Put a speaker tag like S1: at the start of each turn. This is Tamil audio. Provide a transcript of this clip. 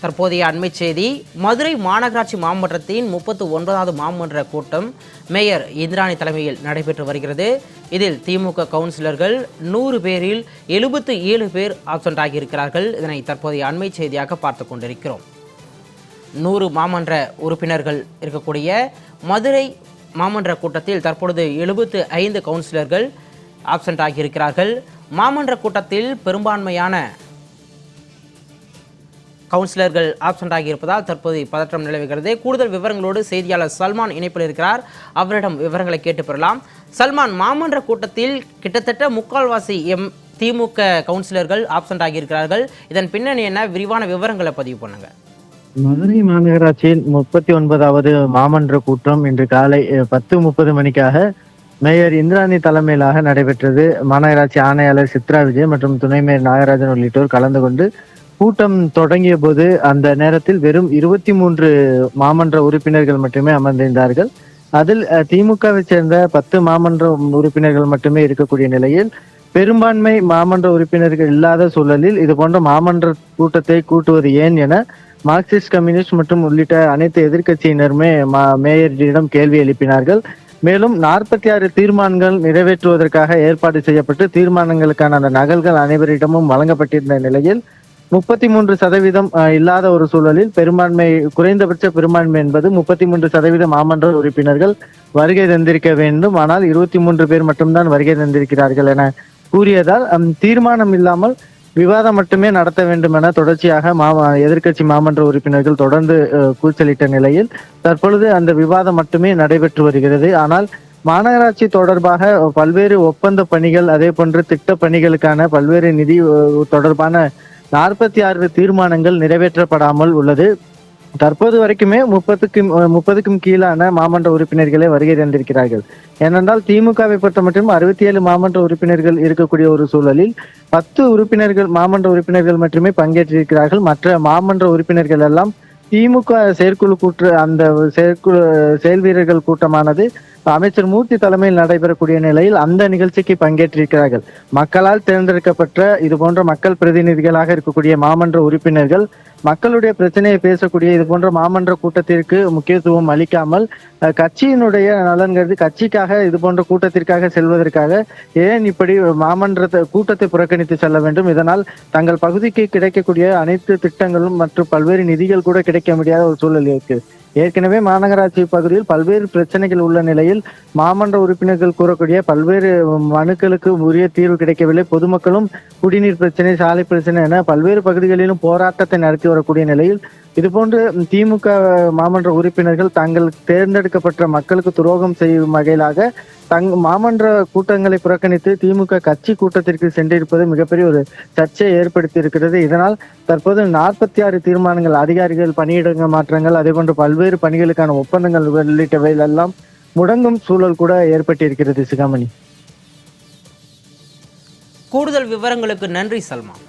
S1: தற்போதைய அண்மை செய்தி மதுரை மாநகராட்சி மாமன்றத்தின் முப்பத்து ஒன்பதாவது மாமன்ற கூட்டம் மேயர் இந்திராணி தலைமையில் நடைபெற்று வருகிறது. இதில் திமுக கவுன்சிலர்கள் நூறு பேரில் எழுபத்து ஏழு பேர் ஆப்சண்ட் ஆகியிருக்கிறார்கள் இதனை தற்போதைய அண்மை செய்தியாக பார்த்து கொண்டிருக்கிறோம். நூறு மாமன்ற உறுப்பினர்கள் இருக்கக்கூடிய மதுரை மாமன்ற கூட்டத்தில் தற்பொழுது எழுபத்து ஐந்து கவுன்சிலர்கள் ஆப்சண்ட் ஆகியிருக்கிறார்கள் மாமன்ற கூட்டத்தில் பெரும்பான்மையான கவுன்சிலர்கள் ஆப்சண்ட் ஆகியிருப்பதால் தற்போது பதற்றம் நிலவுகிறது. கூடுதல் விவரங்களோடு செய்தியாளர் சல்மான் இணைப்பில் இருக்கிறார். அவரிடம் விவரங்களை கேட்டு பெறலாம் சல்மான் மாமன்ற கூட்டத்தில் கிட்டத்தட்ட முக்கால்வாசி எம் திமுக கவுன்சிலர்கள் ஆப்சண்ட் ஆகியிருக்கிறார்கள். இதன் பின்னணி என்ன? விரிவான விவரங்களை பதிவு பண்ணுங்க.
S2: மதுரை மாநகராட்சியின் முப்பத்தி ஒன்பதாவது மாமன்ற கூட்டம் இன்று காலை பத்து முப்பது மணிக்காக மேயர் இந்திராணி தலைமையிலாக நடைபெற்றது. மாநகராட்சி ஆணையாளர் சித்ரா விஜய் மற்றும் துணை மேயர் நாகராஜன் உள்ளிட்டோர் கலந்து கொண்டு கூட்டம் தொடங்கிய போது அந்த நேரத்தில் வெறும் இருபத்தி மூன்று மாமன்ற உறுப்பினர்கள் மட்டுமே அமர்ந்திருந்தார்கள். அதில் திமுகவை சேர்ந்த பத்து மாமன்ற உறுப்பினர்கள் மட்டுமே இருக்கக்கூடிய நிலையில் பெரும்பான்மை மாமன்ற உறுப்பினர்கள் இல்லாத சூழலில் இது போன்ற மாமன்ற கூட்டத்தை கூட்டுவது ஏன் என மார்க்சிஸ்ட் கம்யூனிஸ்ட் மற்றும் உள்ளிட்ட அனைத்து எதிர்க்கட்சியினருமே மா- மேயரிடம் கேள்வி எழுப்பினார்கள். மேலும் நாற்பத்தி ஆறு தீர்மானங்கள் நிறைவேற்றுவதற்காக ஏற்பாடு செய்யப்பட்டு தீர்மானங்களுக்கான அந்த நகல்கள் அனைவரிடமும் வழங்கப்பட்டிருந்த நிலையில் முப்பத்தி மூன்று சதவீதம் அஹ், இல்லாத ஒரு சூழலில் பெரும்பான்மை குறைந்தபட்ச பெரும்பான்மை என்பது முப்பத்தி மூன்று சதவீதம் மாமன்ற உறுப்பினர்கள் வருகை தந்திருக்க வேண்டும். ஆனால் இருபத்தி மூன்று பேர் மட்டும்தான் வருகை தந்திருக்கிறார்கள் என கூறியதால் தீர்மானம் இல்லாமல் விவாதம் மட்டுமே நடத்த வேண்டும் என தொடர்ச்சியாக மா எதிர்க்கட்சி மாமன்ற உறுப்பினர்கள் தொடர்ந்து அஹ், கூச்சலிட்ட நிலையில் தற்பொழுது அந்த விவாதம் மட்டுமே நடைபெற்று வருகிறது. ஆனால் மாநகராட்சி தொடர்பாக பல்வேறு ஒப்பந்த பணிகள் அதே போன்று திட்ட பணிகளுக்கான பல்வேறு நிதி தொடர்பான நாற்பத்தி ஆறு தீர்மானங்கள் நிறைவேற்றப்படாமல் உள்ளது. தற்போது வரைக்குமே முப்பதுக்கும் முப்பதுக்கும் கீழான மாமன்ற உறுப்பினர்களே வருகை தந்திருக்கிறார்கள். ஏனென்றால் திமுகவை பொறுத்த மட்டும் அறுபத்தி ஏழு மாமன்ற உறுப்பினர்கள் இருக்கக்கூடிய ஒரு சூழலில் பத்து உறுப்பினர்கள் மாமன்ற உறுப்பினர்கள் மட்டுமே பங்கேற்றிருக்கிறார்கள். மற்ற மாமன்ற உறுப்பினர்கள் எல்லாம் திமுக செயற்குழு கூற்று அந்த செயற்குழு செயல் வீரர்கள் கூட்டமானது அமைச்சர் மூர்த்தி தலைமையில் நடைபெறக்கூடிய நிலையில் அந்த நிகழ்ச்சிக்கு பங்கேற்றிருக்கிறார்கள். மக்களால் தேர்ந்தெடுக்கப்பட்ட இது போன்ற மக்கள் பிரதிநிதிகளாக இருக்கக்கூடிய மாமன்ற உறுப்பினர்கள் மக்களுடைய பிரச்சனையை பேசக்கூடிய இது போன்ற மாமன்ற கூட்டத்திற்கு முக்கியத்துவம் அளிக்காமல் கட்சியினுடைய நலன் கருதி கட்சிக்காக இது போன்ற கூட்டத்திற்காக செல்வதற்காக ஏன் இப்படி மாமன்றத்தை கூட்டத்தை புறக்கணித்து செல்ல வேண்டும்? இதனால் தங்கள் பகுதிக்கு கிடைக்கக்கூடிய அனைத்து திட்டங்களும் மற்றும் பல்வேறு நிதிகள் கூட கிடைக்க முடியாத ஒரு சூழல் இருக்கு. ஏற்கனவே மாநகராட்சி பகுதியில் பல்வேறு பிரச்சனைகள் உள்ள நிலையில் மாமன்ற உறுப்பினர்கள் கூறக்கூடிய பல்வேறு மனுக்களுக்கு உரிய தீர்வு கிடைக்கவில்லை. பொதுமக்களும் குடிநீர் பிரச்சனை சாலை பிரச்சனை என பல்வேறு பகுதிகளிலும் போராட்டத்தை நடத்தி வரக்கூடிய நிலையில் இதுபோன்று திமுக மாமன்ற உறுப்பினர்கள் தாங்கள் தேர்ந்தெடுக்கப்பட்ட மக்களுக்கு துரோகம் செய்யும் வகையிலாக தங் மாமன்ற கூட்டங்களை புறக்கணித்து திமுக கட்சி கூட்டத்திற்கு சென்றிருப்பது மிகப்பெரிய ஒரு சர்ச்சையை ஏற்படுத்தி இருக்கிறது இதனால் தற்போது நாற்பத்தி ஆறு தீர்மானங்கள் அதிகாரிகள் பணியிடங்க மாற்றங்கள் அதேபோன்று பல்வேறு பணிகளுக்கான ஒப்பந்தங்கள் உள்ளிட்டவையிலெல்லாம் முடங்கும் சூழல் கூட ஏற்பட்டிருக்கிறது. சிகாமணி.
S1: கூடுதல் விவரங்களுக்கு நன்றி சல்மான்